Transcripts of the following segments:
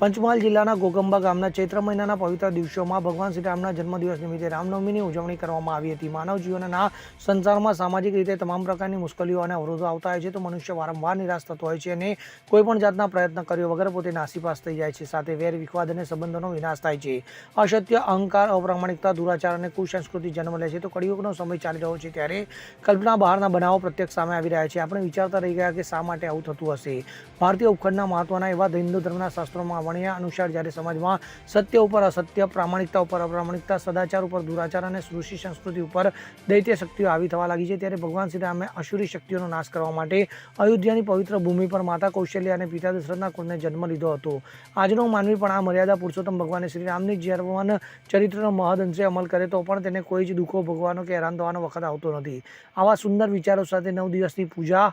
પંચમહાલ જિલ્લાના ગોગંબા ગામના ચૈત્ર મહિનાના પવિત્ર દિવસોમાં ભગવાન શ્રી રામના જન્મદિવસ નિમિત્તે રામનવમીની ઉજવણી કરવામાં આવી હતી. માનવ જીવનના સંસારમાં સામાજિક રીતે તમામ પ્રકારની મુશ્કેલીઓ અને અવરોધો આવતા હોય છે, તો મનુષ્ય વારંવાર નિરાશ થતો હોય છે અને કોઈ પણ જાતના પ્રયત્ન કર્યો વગર પોતે નાસીપાસ થઈ જાય છે. સાથે વેર વિખવાદ અને સંબંધોનો વિનાશ થાય છે. અસત્ય, અહંકાર, અપ્રામાણિકતા, દુરાચાર અને કુસંસ્કૃતિ જન્મ લે છે. તો કળિયુગનો સમય ચાલી રહ્યો છે ત્યારે કલ્પના બહારના બનાવો પ્રત્યક્ષ સામે આવી રહ્યા છે. આપણે વિચારતા રહી ગયા કે શા માટે આવું થતું હશે? ભારતીય ઉપખંડના મહત્વના એવા હિન્દુ ધર્મના શાસ્ત્રોમાં વણ્યા અનુસાર જ્યારે સમાજમાં સત્ય ઉપર અસત્ય, પ્રામાણિકતા ઉપર અપ્રામાણિકતા, સદાચાર ઉપર દુરાચાર અને ઋષિ સંસ્કૃતિ ઉપર દૈત્ય શક્તિઓ આવી થવા લાગી છે, ત્યારે ભગવાન શ્રી રામે અશુરી શક્તિઓનો નાશ કરવા માટે અયોધ્યાની પવિત્ર ભૂમિ પર માતા કૌશલ્ય અને પિતા દશરથના કુળને જન્મ લીધો હતો. આજનો માનવી પણ આ મર્યાદા, પુરુષોત્તમ ભગવાને શ્રી રામની જીવન ચરિત્રનો મહદઅંશે અમલ કરે તો પણ તેને કોઈ જ દુઃખો ભોગવાનો કે હેરાન થવાનો વખત આવતો નથી. આવા સુંદર વિચારો સાથે નવ દિવસની પૂજા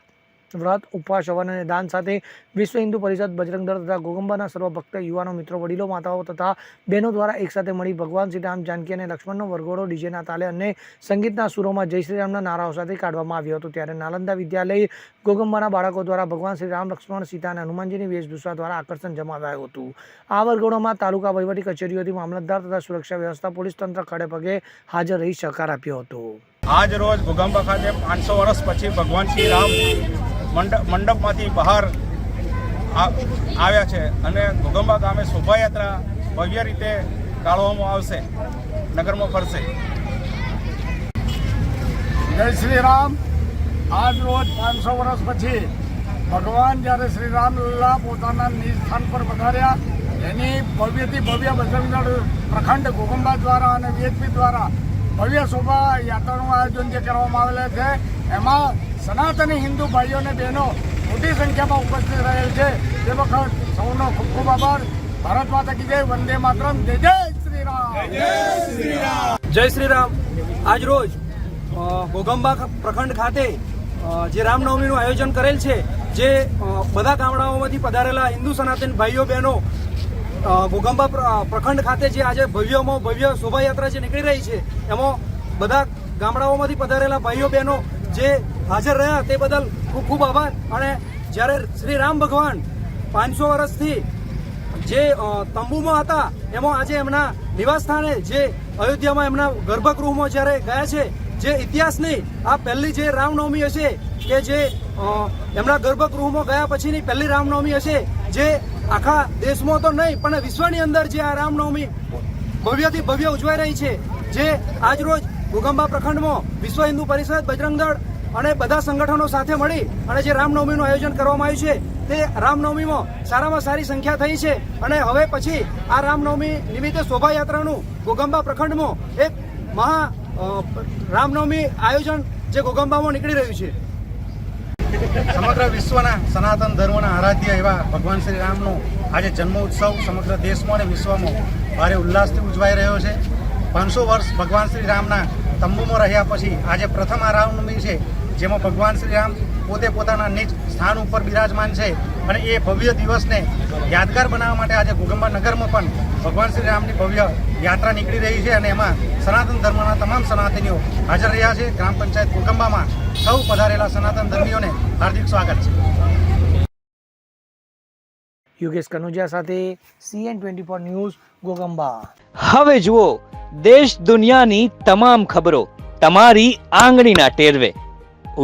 વ્રત, ઉપવાસ, હવન અને દાન સાથે વિશ્વ હિન્દુ પરિષદ, બજરંગ તથા ગોગંબાના સર્વ ભક્ત, યુવાનો, મિત્રો, વડીલો, માતાઓ તથા બહેનો દ્વારા એકસાથે મળી ભગવાન શ્રી રામ, જાનકી અને લક્ષ્મણનો વરઘોડો ડીજેના તાલે અને સંગીતના સુરોમાં જય શ્રી રામના નારાઓ સાથે કાઢવામાં આવ્યો હતો. ત્યારે નાલંદા વિદ્યાલય ગોગંબાના બાળકો દ્વારા ભગવાન શ્રી રામ, લક્ષ્મણ, સીતા અને હનુમાનજીની વેશભૂષા દ્વારા આકર્ષણ જમાવાયું હતું. આ વરઘોડોમાં તાલુકા વહીવટી કચેરીઓથી મામલતદાર તથા સુરક્ષા વ્યવસ્થા, પોલીસ તંત્ર ખડે પગે હાજર રહી સહકાર આપ્યો હતો. આજ રોજ ગોગાંબા ખાતે પાંચસો વર્ષ પછી ભગવાન શ્રી રામ મંડપ મંડપમાંથી બહાર આવ્યા છે અને ઘોગંબા ગામે શોભાયાત્રા ભવ્ય રીતે કાઢવામાં આવશે. નગરમાં ફરશે. જય શ્રી રામ આજ રોજ પાંચસો વર્ષ પછી ભગવાન જ્યારે શ્રી રામલલ્લા પોતાના નિજ સ્થાન પર વધાર્યા એની ભવ્યથી ભવ્ય બજરંગદળ પ્રખંડ ગોગંબા દ્વારા અને વીએચપી દ્વારા ભવ્ય શોભા યાત્રાનું આયોજન જે કરવામાં આવેલું છે એમાં સનાતની હિન્દુ ભાઈઓ અને બહેનો મોટી સંખ્યામાં ઉપસ્થિત રહેલ છે. તે વખત સૌનો ખૂબ ખૂબ આભાર. ભારત માતા કી જય વંદે માતરમ. જય જય શ્રી રામ જય શ્રી રામ આજ રોજ અ, પ્રખંડ ખાતે જે રામનવમીનું આયોજન કરેલ છે જે બધા ગામડાઓમાંથી પધારેલા હિન્દુ સનાતન ભાઈઓ બહેનો અ, પ્રખંડ ખાતે જે આજે ભવ્યમાં ભવ્ય શોભાયાત્રા જે નીકળી રહી છે એમાં બધા ગામડાઓમાંથી પધારેલા ભાઈઓ બહેનો જે હાજર રહ્યા તે બદલ ખૂબ ખૂબ આભાર. અને જ્યારે શ્રી રામ ભગવાન પાંચસો વર્ષથી જે તંબુમાં હતા, એમાં આજે એમના નિવાસ સ્થાને જે અયોધ્યામાં એમના ગર્ભગૃહમાં જ્યારે ગયા છે, જે ઇતિહાસની આ પહેલી જે રામનવમી હશે કે જે એમના ગર્ભગૃહમાં ગયા પછીની પહેલી રામનવમી હશે, જે આખા દેશમાં તો નહીં, પણ વિશ્વની અંદર જે આ રામનવમી ભવ્યથી ભવ્ય ઉજવાઈ રહી છે, જે આજરોજ ભૂગંબા પ્રખંડમાં વિશ્વ હિન્દુ પરિષદ, બજરંગ દળ અને બધા સંગઠનો સાથે મળી અને જે રામનવમીનું આયોજન કરવામાં આવ્યું છે, તે રામનવમીમાં સારામાં સારી સંખ્યા થઈ છે અને હવે પછી આ રામનવમી નિમિત્તે શોભાયાત્રાનું ગોગંબા પ્રખંડમાં એક મહા રામનવમી આયોજન જે ગોગંબામાં નીકળી રહ્યું છે. સમગ્ર વિશ્વના સનાતન ધર્મના આરાધ્ય એવા ભગવાન શ્રી રામનો આજે જન્મ ઉત્સવ સમગ્ર દેશમાં અને વિશ્વમાં ભારે ઉલ્લાસથી ઉજવાઈ રહ્યો છે. પાંચસો વર્ષ ભગવાન શ્રી રામના તંબુમાં રહ્યા પછી આજે પ્રથમ આ રામનવમી છે, જેમાં ભગવાન શ્રી રામ પોતે પોતાના નિજ સ્થાન ઉપર બિરાજમાન છે અને એ ભવ્ય દિવસને યાદગાર બનાવવા માટે આજે ઘોગંબા નગરમાં પણ ભગવાન શ્રી રામની ભવ્ય યાત્રા નીકળી રહી છે અને એમાં સનાતન ધર્મના તમામ સનાતનીઓ હાજર રહ્યા છે. ગ્રામ પંચાયત ગુગંબામાં સૌ પધારેલા સનાતન ધર્મીઓને હાર્દિક સ્વાગત છે. યોગેશ કનોજિયા સાથે CN twenty four news Gogamba. હવે જુઓ, દેશ દુનિયાની તમામ ખબરો તમારી આંગળીના ટેરવે.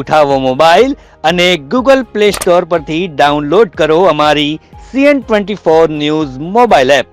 ઉઠાવો મોબાઈલ અને ગૂગલ પ્લે સ્ટોર પરથી ડાઉનલોડ કરો અમારી CN twenty four news mobile app